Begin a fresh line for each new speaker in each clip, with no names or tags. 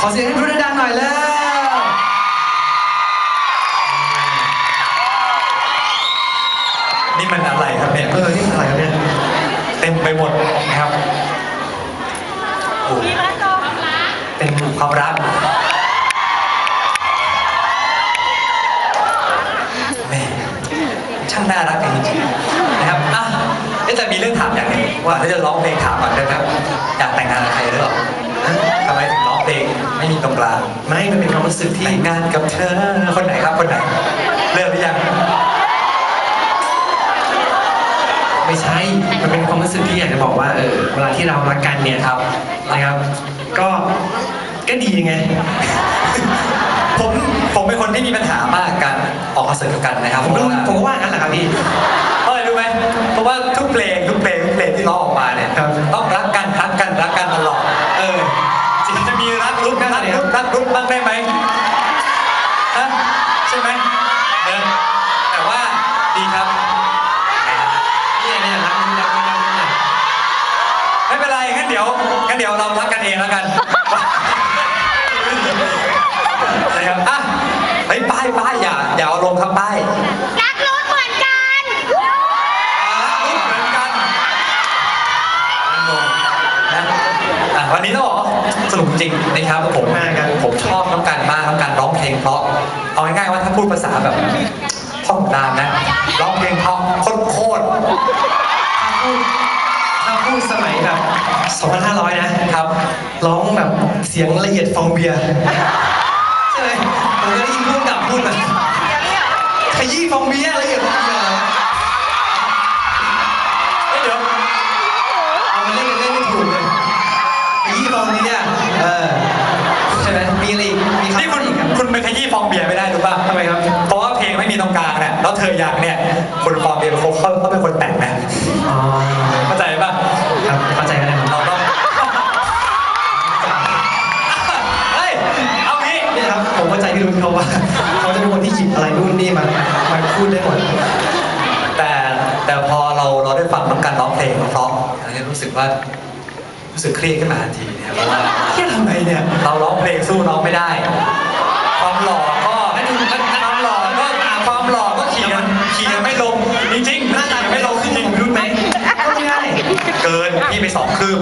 ขอเสียงให้พูดดังหน่อยแล้ว
นี่มันอะไรครับเนี่ย
เออนี่อะไรครับเนี่ย
เต็มไปหมดนะครับโอ้เป็นความรักแม่ช่างน่ารักจริงๆนะครับอะเอ๊ะแต่มีเรื่องถามอย่างนึงว่าถ้าจะร้องเพลงถามก่อนได้ไหมครับอยากแต่งงานกับใครหรือเปล่าทำไมถึง เพลงไม่มีตรงกลาง
ไม่มันเป็นความรู้สึกที่
แต่งงานกับเธอคนไหนครับคนไหนเริ่มหรือยัง
ไม่ใช่ มันเป็นความรู้สึกที่อยากจะบอกว่าเออเวลาที่เรารักกันเนี่ยครับนะครับ ก็ก็ดีไง
ผมผมเป็นคนที่มีปัญหามากการออกคอนเสิร์ตกับกันนะครับ
ผมก็รู้ผมก็ว่างั้นแหละครับพี่ บ้า
งได้ไหมฮะใช่ไหมเออแต่ว่าดีครับ
เนี่ยเนี่ยรักรักรักรักรัก
ไม่เป็นไรงั้นเดี๋ยวงั้นเดี๋ยวเรารักกันเองแล้วกันนะครับอะเฮ้ยป้ายป้ายอย่าอย่าเอาลงครับป้าย
รักรถเหมือนกัน
รักรุดเหมือนกันนะอะวันนี้ต้องบอกว่าสนุกจริงนะครับผม
มากครับ
ผม ชอบน้องการมากน้องการร้องเพลงเพราะเอาง่ายๆว่าถ้าพูดภาษาแบบท่องตามนะร้องเพลงเพราะโคตร
ถ้าพูดถ้าพูดสมัยแบบ2,500 นะ
ๆครับ
ร้องแบบเสียงละเอียดฟองเบียร์ใช่ไหมผมก็ได้ยินพูดกับพูดแบบขยี้ฟองเบียร์ละเอียดฟองเบียร์
แล้วเธออยากเนี่ยคนฟองเบียร์เขาเขาเขาเป็นคนแต่งนะ
อ๋อ
เข้าใจป่ะ
ครับเข้าใจกันแล้ว
เราต้องเฮ้ยเอางี้
เนี่ยครับผมเข้าใจพี่รุ่นเขาว่าเขาจะเป็นคนที่หยิบอะไรนู่นนี่มามาพูดได้หมด
แต่แต่พอเราเราได้ฟังน้องการร้องเพลงเพราะเราจะรู้สึกว่ารู้สึกเครียดขึ้นมาทันทีนะครับเพราะว่า
เที่ยทำไมเนี่ย
เราร้องเพลงสู้น้องไม่ได้ความหล่อก็ความหล่อก็ความหล่อก็ขี่กันขี่กันไม่ลงจริงๆ
หน้าตา
ขี่กันไม่ลงจริง
ผมรุ่นไหมก็ไม่ได้
ๆเกินพี่ไปสองคืบ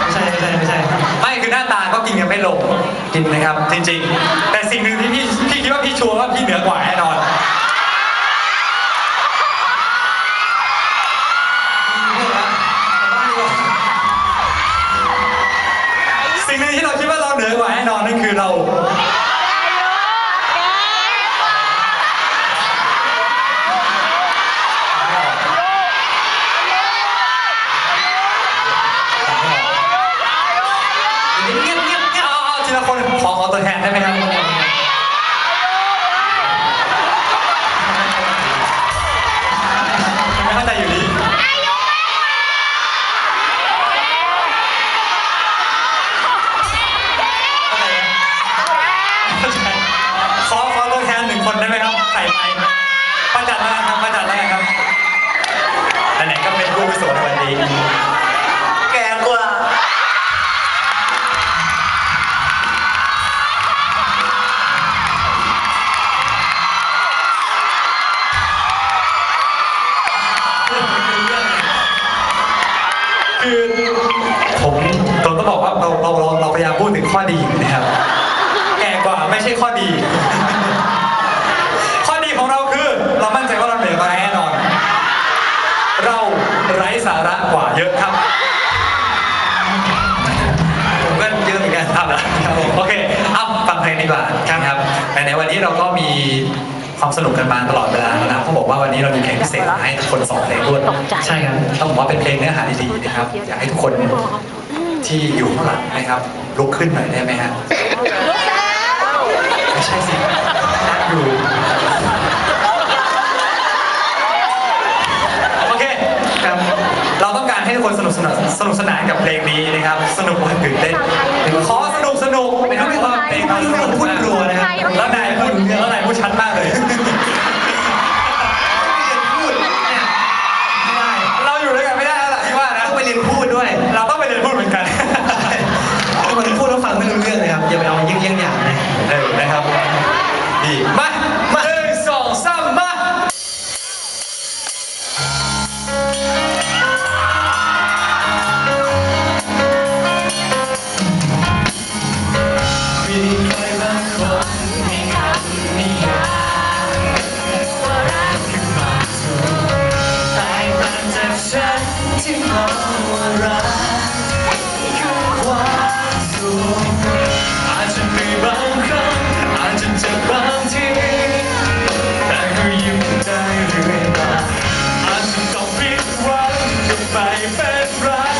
ไม่ใช่ไม่ใช่ไม่ใช่
ไม่คือหน้าตาก็กินกันไม่ลงกินนะครับ จริงๆ แต่สิ่งหนึ่งที่พี่พี่คิดว่าพี่ชัวร์ว่าพี่เหนือกว่าแน่นอน อขอตัวแทนได้ไหมครับไม่เข้าใจอยู่ดีขอขอตัวแทนหนึ่งคนได้ไหมครับใส่ไมค์ประจัดแล้วกันครับประจัดแล้วกันครับไหนๆก็เป็นผู้วิโสในวันนี้ ข้อดีนะครับ แก่กว่าไม่ใช่ข้อดี ข้อดีของเราคือเรามั่นใจว่าเราเหนือกว่าแน่นอน เราไร้สาระกว่าเยอะครับผมก็เยอะเหมือนกันครับครับผมโอเคเอาฟังเพลงดีกว่าครับในในวันนี้เราก็มีความสนุกกันมาตลอดเวลาแล้วนะเขาบอกว่าวันนี้เรามีเพลงพิเศษมาให้ทุกคนสองเพลงด้วย
ใช่ครับ
ต้องบอกว่าเป็นเพลงเนื้อหาดีๆนะครับ อยากให้ทุกคนที่อยู่ข้างหลังนะครับ ลุกขึ้นหน่อยได้ไหมฮะไม่ใช่สินั่งอยู่โอเค
ครับ
เราต้องการให้ทุกคนสนุกสนานสนุกสนานกับเพลงนี้นะครับ สนุกวันตื่นเต้นขอสนุกสนุกนะครับเพราะว่าเพลงเราสนุก
พูดรัวนะครับ
แล้วนายพูดแล้วนายพูดชัดมากเลย
ที่คำว่า
รักคือความสุขอาจจะมีบา
งครั้งอาจจะ
เจ็บางทีแต่ก็ยิ้มได้เลยมาอาจจะ
ต้องผิดหวังไปเป็นรัก